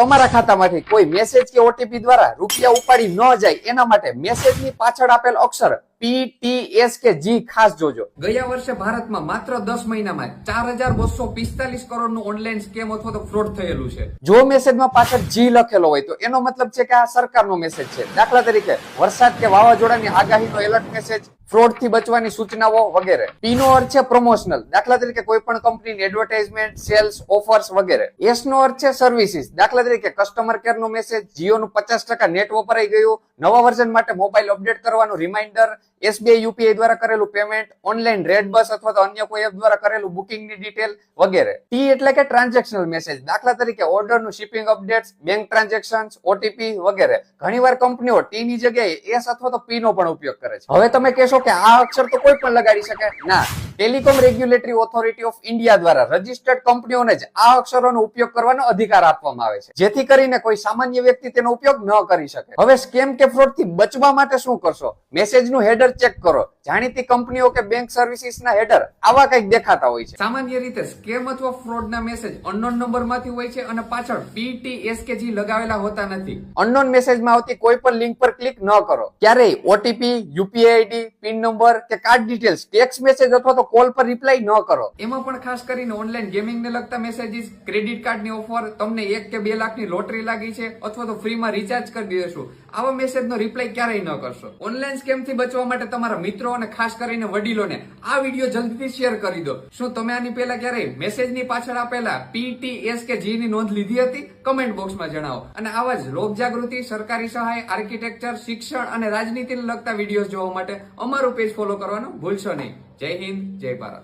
તમારા ખાતામાંથી કોઈ મેસેજ કે ઓટીપી દ્વારા રૂપિયા ઉપાડી ન જાય, એના માટે મેસેજની પાછળ આપેલ અક્ષર પી ટી એસ કે જી ખાસ જોજો. ગયા વર્ષે ભારતમાં માત્ર દસ મહિનામાં ચાર હજાર બસો પિસ્તાલીસ કરોડનું ઓનલાઈન સ્કેમ અથવા તો ફ્રોડ થયેલું છે. જો મેસેજમાં પાછળ જી લખેલો હોય તો એનો મતલબ છે કે આ સરકારનો મેસેજ છે. દાખલા તરીકે વરસાદ કે વાવાઝોડાની આગાહીનો એલર્ટ મેસેજ ફ્રોડથી બચવાની સૂચનાઓ વગેરે. પી નો અર્થ છે પ્રમોશનલ દાખલા તરીકે કોઈ પણ કંપનીની એડવર્ટાઇઝમેન્ટ સેલ્સ ઓફર્સ વગેરે. એસ નો અર્થ છે સર્વિસીસ દાખલા તરીકે કસ્ટમર કેર નો મેસેજ જીઓ નું પચાસ ટકા નેટ વપરાઈ ગયું. નવા વર્ઝન માટે મોબાઈલ અપડેટ કરવાનું રિમાઇન્ડર એસબીઆઈ યુપીઆઈ દ્વારા કરેલું પેમેન્ટ ઓનલાઈન રેડ બસ અથવા તો અન્ય કોઈ એપ દ્વારા કરેલું બુકિંગની ડિટેલ વગેરે. ટી એટલે કે ટ્રાન્ઝેક્શનલ મેસેજ દાખલા તરીકે ઓર્ડરનું shipping updates bank transaction OTP વગેરે. ઘણીવાર કંપનીઓ ટી ની જગ્યાએ એસ અથવા તો પી નો પણ ઉપયોગ કરે છે. હવે તમે કહેશો કે આ અક્ષર તો કોઈ પણ લગાડી શકે? ના. Telecom Regulatory Authority of India દ્વારા રજિસ્ટર્ડ કંપનીઓને જ આ અક્ષરોનો ઉપયોગ કરવાનો અધિકાર આપવામાં આવે છે. જેથી કરીને કોઈ સામાન્ય વ્યક્તિ તેનો ઉપયોગ ન કરી શકે. હવે સ્કેમ કે ફ્રોડથી બચવા માટે શું કરશો? મેસેજનું હેડર ચેક કરો. જાણીતી કંપનીઓ કે બેંક સર્વિસીસના હેડર આવા કંઈક દેખાતા હોય છે. સામાન્ય રીતે સ્કેમ અથવા ફ્રોડના મેસેજ અનનોન નંબરમાંથી હોય છે અને પાછળ પીટીએસકેજી લગાવેલા હોતા નથી. અનનોન મેસેજમાં આવતી કોઈ પણ લિંક પર ક્લિક ન કરો. ક્યારેય OTP UPI ID PIN number કે કાર્ડ ડિટેલ્સ ટેક્સ મેસેજ અથવા તો કોલ પર રિપ્લાય ન કરો. એમાં પણ ખાસ કરીને ઓનલાઈન ગેમિંગને લગતા મેસેજીસ ક્રેડિટ કાર્ડની ઓફર તમને એક કે બે લાખની લોટરી લાગી છે, અથવા તો ફ્રીમાં રિચાર્જ કરી દેશું આવા મેસેજનો રિપ્લાય ક્યારેય ન કરશો. ઓનલાઈન સ્કેમથી બચવા માટે તમારા મિત્રો અને ખાસ કરીને વડીલોને આ વીડિયો જલ્દીથી શેર કરી દો. શું તમે આની પહેલા ક્યારેય મેસેજની પાછળ આપેલા પીટીએસ કે જી ની નોંધ લીધી હતી? કમેન્ટ બોક્સમાં જણાવો. અને આવા જ લોક જાગૃતિ, સરકારી સહાય આર્કિટેક્ચર શિક્ષણ અને રાજનીતિને લગતા વિડીયોઝ જોવા માટે અમારું પેજ ફોલો કરવાનું ભૂલશો નહીં. જય હિન્દ, જય ભારત.